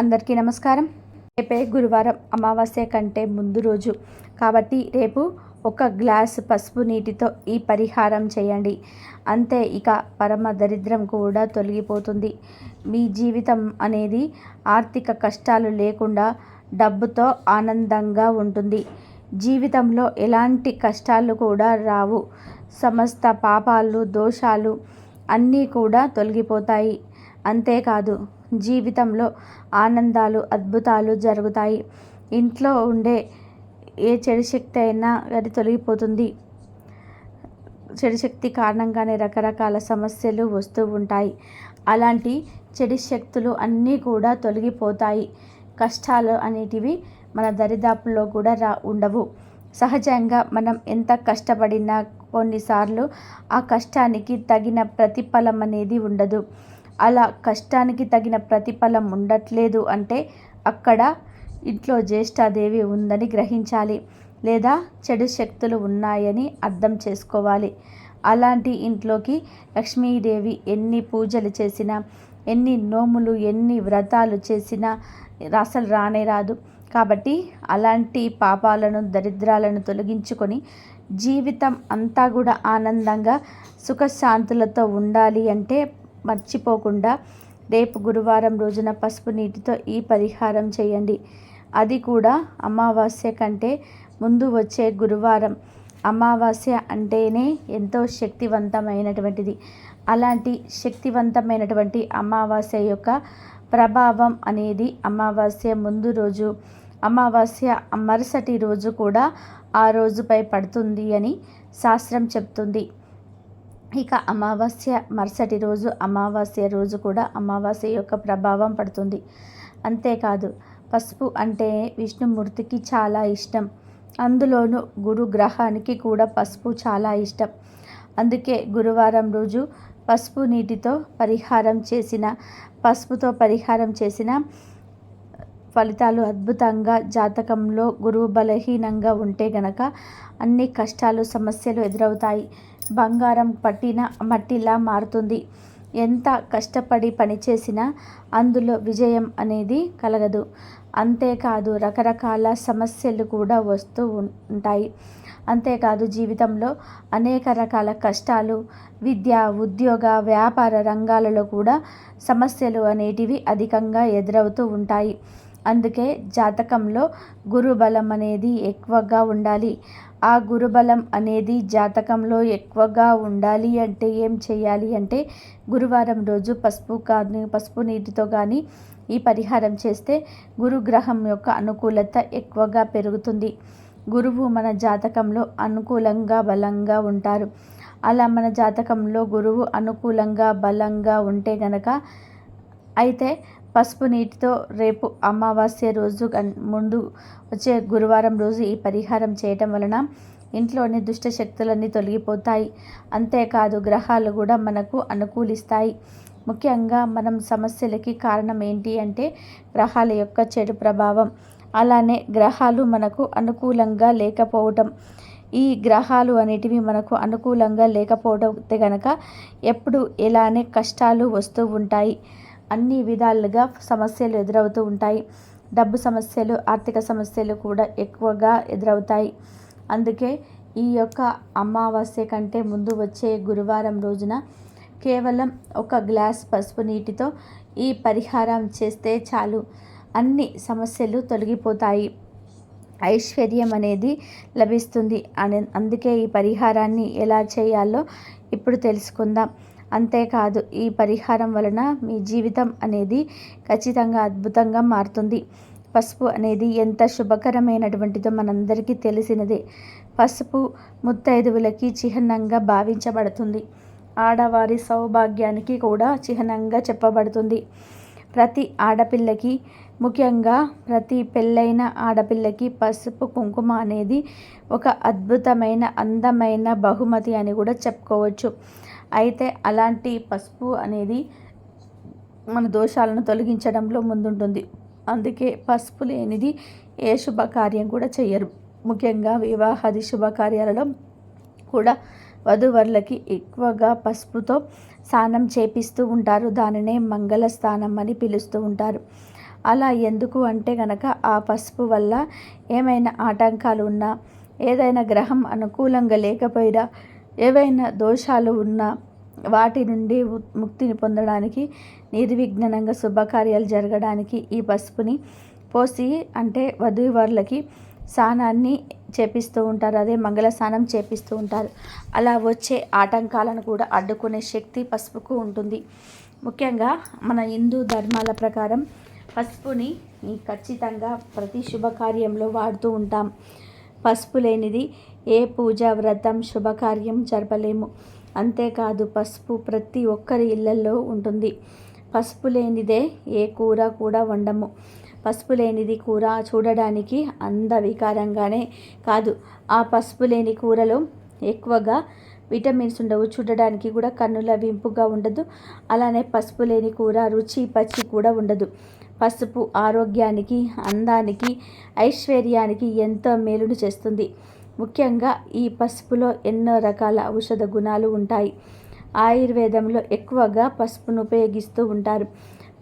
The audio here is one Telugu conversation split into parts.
అందరికీ నమస్కారం. రేపే గురువారం అమావాస్య కంటే ముందు రోజు. కాబట్టి రేపు ఒక గ్లాస్ పసుపు నీటితో ఈ పరిహారం చేయండి. అంతే ఇక పరమ దరిద్రం కూడా తొలగిపోతుంది. మీ జీవితం అనేది ఆర్థిక కష్టాలు లేకుండా డబ్బుతో ఆనందంగా ఉంటుంది. జీవితంలో ఎలాంటి కష్టాలు కూడా రావు. సమస్త పాపాలు దోషాలు అన్నీ కూడా తొలగిపోతాయి. అంతేకాదు జీవితంలో ఆనందాలు అద్భుతాలు జరుగుతాయి. ఇంట్లో ఉండే ఏ చెడు శక్తి అయినా అది తొలగిపోతుంది. చెడు శక్తి కారణంగానే రకరకాల సమస్యలు వస్తూ ఉంటాయి. అలాంటి చెడు శక్తులు అన్నీ కూడా తొలగిపోతాయి. కష్టాలు అనేటివి మన దరిదాపుల్లో కూడా రా ఉండవు. సహజంగా మనం ఎంత కష్టపడినా కొన్నిసార్లు ఆ కష్టానికి తగిన ప్రతిఫలం అనేది ఉండదు. అలా కష్టానికి తగిన ప్రతిఫలం ఉండట్లేదు అంటే అక్కడ ఇంట్లో జ్యేష్ఠాదేవి ఉందని గ్రహించాలి లేదా చెడు శక్తులు ఉన్నాయని అర్థం చేసుకోవాలి. అలాంటి ఇంట్లోకి లక్ష్మీదేవి ఎన్ని పూజలు చేసినా ఎన్ని నోములు ఎన్ని వ్రతాలు చేసినా అసలు రానే రాదు. కాబట్టి అలాంటి పాపాలను దరిద్రాలను తొలగించుకొని జీవితం అంతా కూడా ఆనందంగా సుఖశాంతులతో ఉండాలి అంటే మర్చిపోకుండా రేపు గురువారం రోజున పసుపు నీటితో ఈ పరిహారం చేయండి. అది కూడా అమావాస్య కంటే ముందు వచ్చే గురువారం. అమావాస్య అంటేనే ఎంతో శక్తివంతమైనటువంటిది. అలాంటి శక్తివంతమైనటువంటి అమావాస్య యొక్క ప్రభావం అనేది అమావాస్య ముందు రోజు అమావాస్య మరుసటి రోజు కూడా ఆ రోజుపై పడుతుంది అని శాస్త్రం చెప్తుంది. ఇక అమావాస్య మరుసటి రోజు అమావాస్య రోజు కూడా అమావాస్య యొక్క ప్రభావం పడుతుంది. అంతేకాదు పసుపు అంటే విష్ణుమూర్తికి చాలా ఇష్టం. అందులోనూ గురు గ్రహానికి కూడా పసుపు చాలా ఇష్టం. అందుకే గురువారం రోజు పసుపు నీటితో పరిహారం చేసిన పసుపుతో పరిహారం చేసిన ఫలితాలు అద్భుతంగా జాతకంలో గురువు బలహీనంగా ఉంటే గనక అన్ని కష్టాలు సమస్యలు ఎదురవుతాయి. బంగారం పట్టిన మట్టిలా మారుతుంది. ఎంత కష్టపడి పనిచేసినా అందులో విజయం అనేది కలగదు. అంతేకాదు రకరకాల సమస్యలు కూడా వస్తూ ఉంటాయి. అంతేకాదు జీవితంలో అనేక రకాల కష్టాలు విద్య ఉద్యోగ వ్యాపార రంగాలలో కూడా సమస్యలు అనేటివి అధికంగా ఎదురవుతూ ఉంటాయి. అందుకే జాతకంలో గురుబలం అనేది ఎక్కువగా ఉండాలి. ఆ గురుబలం అనేది జాతకంలో ఎక్కువగా ఉండాలి అంటే ఏం చేయాలి అంటే గురువారం రోజు పసుపు కానీ పసుపు నీటితో కానీ ఈ పరిహారం చేస్తే గురుగ్రహం యొక్క అనుకూలత ఎక్కువగా పెరుగుతుంది. గురువు మన జాతకంలో అనుకూలంగా బలంగా ఉంటారు. అలా మన జాతకంలో గురువు అనుకూలంగా బలంగా ఉంటే గనక అయితే పసుపు నీటితో రేపు అమావాస్య రోజు ముందు వచ్చే గురువారం రోజు ఈ పరిహారం చేయటం వలన ఇంట్లోని దుష్ట శక్తులన్నీ తొలగిపోతాయి. అంతేకాదు గ్రహాలు కూడా మనకు అనుకూలిస్తాయి. ముఖ్యంగా మనం సమస్యలకి కారణం ఏంటి అంటే గ్రహాల యొక్క చెడు ప్రభావం. అలానే గ్రహాలు మనకు అనుకూలంగా లేకపోవటం. ఈ గ్రహాలు అనేటివి మనకు అనుకూలంగా లేకపోవడం కనుక ఎప్పుడు ఎలానే కష్టాలు వస్తూ ఉంటాయి. అన్ని విధాలుగా సమస్యలు ఎదురవుతూ ఉంటాయి. డబ్బు సమస్యలు ఆర్థిక సమస్యలు కూడా ఎక్కువగా ఎదురవుతాయి. అందుకే ఈ యొక్క అమావాస్య కంటే ముందు వచ్చే గురువారం రోజున కేవలం ఒక గ్లాస్ పసుపు నీటితో ఈ పరిహారం చేస్తే చాలు. అన్ని సమస్యలు తొలగిపోతాయి. ఐశ్వర్యం అనేది లభిస్తుంది. అని అందుకే ఈ పరిహారాన్ని ఎలా చేయాలో ఇప్పుడు తెలుసుకుందాం. అంతేకాదు ఈ పరిహారం వలన మీ జీవితం అనేది ఖచ్చితంగా అద్భుతంగా మారుతుంది. పసుపు అనేది ఎంత శుభకరమైనటువంటిదో మనందరికీ తెలిసినదే. పసుపు ముత్తైదువులకి చిహ్నంగా భావించబడుతుంది. ఆడవారి సౌభాగ్యానికి కూడా చిహ్నంగా చెప్పబడుతుంది. ప్రతి ఆడపిల్లకి ముఖ్యంగా ప్రతి పెళ్ళైన ఆడపిల్లకి పసుపు కుంకుమ అనేది ఒక అద్భుతమైన అందమైన బహుమతి అని కూడా చెప్పుకోవచ్చు. అయితే అలాంటి పసుపు అనేది మన దోషాలను తొలగించడంలో ముందుంటుంది. అందుకే పసుపు లేనిది ఏ శుభకార్యం కూడా చెయ్యరు. ముఖ్యంగా వివాహాది శుభకార్యాలలో కూడా వధువరులకి ఎక్కువగా పసుపుతో స్నానం చేపిస్తూ ఉంటారు. దానినే మంగళ స్నానం అని పిలుస్తూ ఉంటారు. అలా ఎందుకు అంటే గనక ఆ పసుపు వల్ల ఏమైనా ఆటంకాలు ఉన్నా ఏదైనా గ్రహం అనుకూలంగా లేకపోయినా ఏవైనా దోషాలు ఉన్నా వాటి నుండి ముక్తిని పొందడానికి నిర్విఘ్నంగా శుభకార్యాలు జరగడానికి ఈ పసుపుని పోసి అంటే వధూవరులకి స్నానాన్ని చేపిస్తూ ఉంటారు. అదే మంగళ స్నానం చేపిస్తూ ఉంటారు. అలా వచ్చే ఆటంకాలను కూడా అడ్డుకునే శక్తి పసుపుకు ఉంటుంది. ముఖ్యంగా మన హిందూ ధర్మాల ప్రకారం పసుపుని ఖచ్చితంగా ప్రతి శుభకార్యంలో వాడుతూ ఉంటాం. పసుపు లేనిది ఏ పూజ వ్రతం శుభకార్యం జరపలేము. అంతేకాదు పసుపు ప్రతి ఒక్కరి ఇళ్ళలో ఉంటుంది. పసుపు లేనిదే ఏ కూర కూడా వండము. పసుపు లేనిది కూర చూడడానికి అందవికారంగానే కాదు. ఆ పసుపు లేని కూరలో ఎక్కువగా విటమిన్స్ ఉండవు. చూడడానికి కూడా కన్నుల వింపుగా ఉండదు. అలానే పసుపు లేని కూర రుచి పచ్చి కూడా ఉండదు. పసుపు ఆరోగ్యానికి అందానికి ఐశ్వర్యానికి ఎంతో మేలును చేస్తుంది. ముఖ్యంగా ఈ పసుపులో ఎన్నో రకాల ఔషధ గుణాలు ఉంటాయి. ఆయుర్వేదంలో ఎక్కువగా పసుపును ఉపయోగిస్తూ ఉంటారు.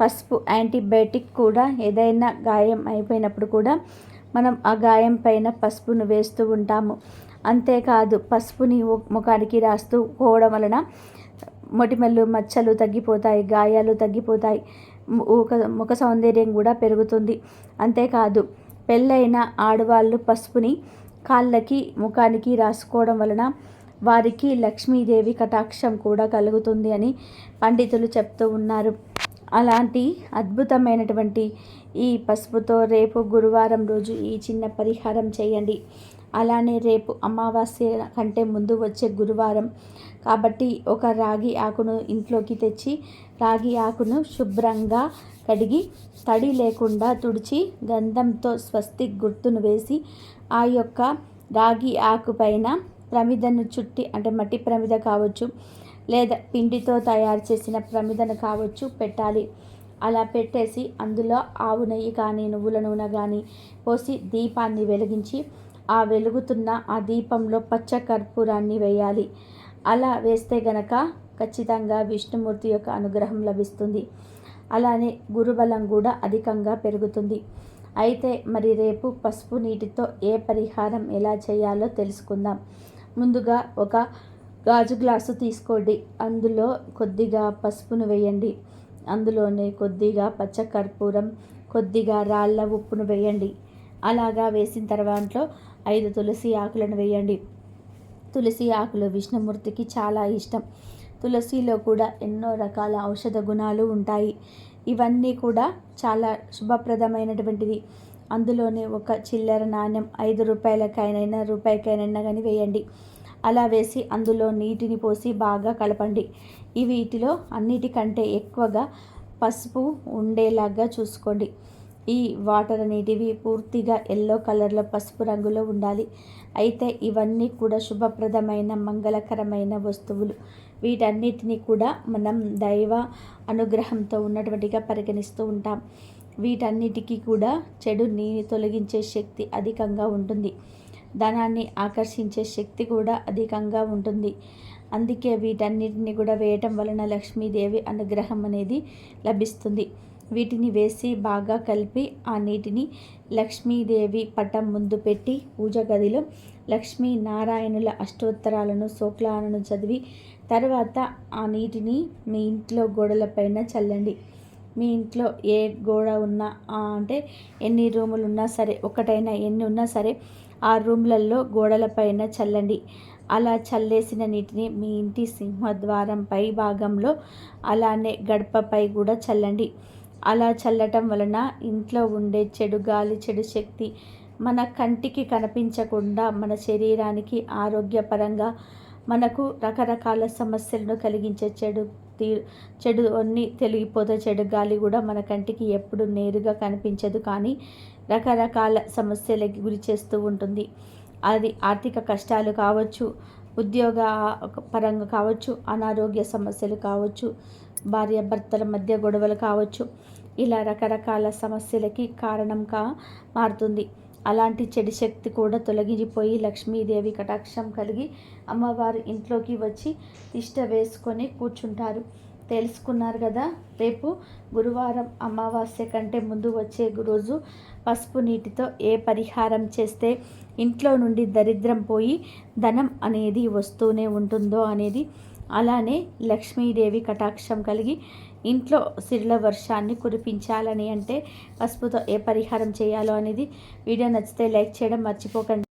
పసుపు యాంటీబయాటిక్ కూడా ఏదైనా గాయం అయిపోయినప్పుడు కూడా మనం ఆ గాయం పైన పసుపును వేస్తూ ఉంటాము. అంతేకాదు పసుపుని ముఖానికి రాస్తూ పోవడం వలన మొటిమల్లు మచ్చలు తగ్గిపోతాయి గాయాలు తగ్గిపోతాయి. ముఖ ముఖ సౌందర్యం కూడా పెరుగుతుంది. అంతేకాదు పెళ్ళైన ఆడవాళ్ళు పసుపుని కాళ్ళకి ముఖానికి రాసుకోవడం వలన వారికి లక్ష్మీదేవి కటాక్షం కూడా కలుగుతుంది అని పండితులు చెప్తూ ఉన్నారు. అలాంటి అద్భుతమైనటువంటి ఈ పసుపుతో రేపు గురువారం రోజు ఈ చిన్న పరిహారం చేయండి. అలానే రేపు అమావాస్య కంటే ముందు వచ్చే గురువారం. కాబట్టి ఒక రాగి ఆకును ఇంట్లోకి తెచ్చి రాగి ఆకును శుభ్రంగా కడిగి తడి లేకుండా తుడిచి గంధంతో స్వస్తి గుర్తును వేసి ఆ యొక్క రాగి ఆకు పైన ప్రమిదను చుట్టి అంటే మట్టి ప్రమిద కావచ్చు లేదా పిండితో తయారు చేసిన ప్రమిదను కావచ్చు పెట్టాలి. అలా పెట్టేసి అందులో ఆవు నెయ్యి కానీ నువ్వుల నూనె కానీ పోసి దీపాన్ని వెలిగించి ఆ వెలుగుతున్న ఆ దీపంలో పచ్చ కర్పూరాన్ని వేయాలి. అలా వేస్తే గనక ఖచ్చితంగా విష్ణుమూర్తి యొక్క అనుగ్రహం లభిస్తుంది. అలానే గురుబలం కూడా అధికంగా పెరుగుతుంది. అయితే మరి రేపు పసుపు నీటితో ఏ పరిహారం ఎలా చేయాలో తెలుసుకుందాం. ముందుగా ఒక గాజు గ్లాసు తీసుకోండి. అందులో కొద్దిగా పసుపును వేయండి. అందులోనే కొద్దిగా పచ్చకర్పూరం కొద్దిగా రాళ్ళ ఉప్పును వేయండి. అలాగా వేసిన తర్వాత ఐదు తులసి ఆకులను వేయండి. తులసి ఆకులు విష్ణుమూర్తికి చాలా ఇష్టం. తులసిలో కూడా ఎన్నో రకాల ఔషధ గుణాలు ఉంటాయి. ఇవన్నీ కూడా చాలా శుభప్రదమైనటువంటిది. అందులోనే ఒక చిల్లర నాణ్యం ఐదు రూపాయలకైనా రూపాయికైనా కానీ వేయండి. అలా వేసి అందులో నీటిని పోసి బాగా కలపండి. ఈ వీటిలో అన్నిటికంటే ఎక్కువగా పసుపు ఉండేలాగా చూసుకోండి. ఈ వాటర్ అనేటివి పూర్తిగా ఎల్లో కలర్లో పసుపు రంగులో ఉండాలి. అయితే ఇవన్నీ కూడా శుభప్రదమైన మంగళకరమైన వస్తువులు. వీటన్నిటిని కూడా మనం దైవ అనుగ్రహంతో ఉన్నటువంటిగా పరిగణిస్తూ ఉంటాం. వీటన్నిటికీ కూడా చెడుని తొలగించే శక్తి అధికంగా ఉంటుంది. ధనాన్ని ఆకర్షించే శక్తి కూడా అధికంగా ఉంటుంది. అందుకే వీటన్నిటిని కూడా వేయటం వలన లక్ష్మీదేవి అనుగ్రహం అనేది లభిస్తుంది. వీటిని వేసి బాగా కలిపి ఆ నీటిని లక్ష్మీదేవి పటం ముందు పెట్టి పూజ గదిలో లక్ష్మీ నారాయణుల అష్టోత్తరాలను శోక్లాలను చదివి తర్వాత ఆ నీటిని మీ ఇంట్లో గోడలపైన చల్లండి. మీ ఇంట్లో ఏ గోడ ఉన్నా అంటే ఎన్ని రూములు ఉన్నా సరే ఒకటైనా ఎన్ని ఉన్నా సరే ఆ రూమ్లలో గోడలపైన చల్లండి. అలా చల్లేసిన నీటిని మీ ఇంటి సింహద్వారం పై భాగంలో అలానే గడపపై కూడా చల్లండి. అలా చల్లటం వలన ఇంట్లో ఉండే చెడు గాలి చెడు శక్తి మన కంటికి కనిపించకుండా మన శరీరానికి ఆరోగ్యపరంగా మనకు రకరకాల సమస్యలను కలిగించే చెడు తీ చెడు అన్ని తెలిగిపోతే చెడు గాలి కూడా మన కంటికి ఎప్పుడు నేరుగా కనిపించదు కానీ రకరకాల సమస్యలకి గురి చేస్తూ ఉంటుంది. అది ఆర్థిక కష్టాలు కావచ్చు ఉద్యోగ పరంగా కావచ్చు అనారోగ్య సమస్యలు కావచ్చు భార్యాభర్తల మధ్య గొడవలు కావచ్చు ఇలా రకరకాల సమస్యలకి కారణంగా మారుతుంది. అలాంటి చెడు శక్తి కూడా తొలగిపోయి లక్ష్మీదేవి కటాక్షం కలిగి అమ్మవారు ఇంట్లోకి వచ్చి తిష్ట వేసుకొని కూర్చుంటారు. తెలుసుకున్నారు కదా రేపు గురువారం అమావాస్య కంటే ముందు వచ్చే రోజు పసుపు నీటితో ఏ పరిహారం చేస్తే ఇంట్లో నుండి దరిద్రం పోయి ధనం అనేది వస్తూనే ఉంటుందో అనేది అలానే లక్ష్మీదేవి కటాక్షం కలిగి ఇంట్లో సిరిల వర్షాన్ని కురిపించాలని అంటే పసుపుతో ఏ పరిహారం చేయాలో అనేది వీడియో నచ్చితే లైక్ చేయడం మర్చిపోకండి.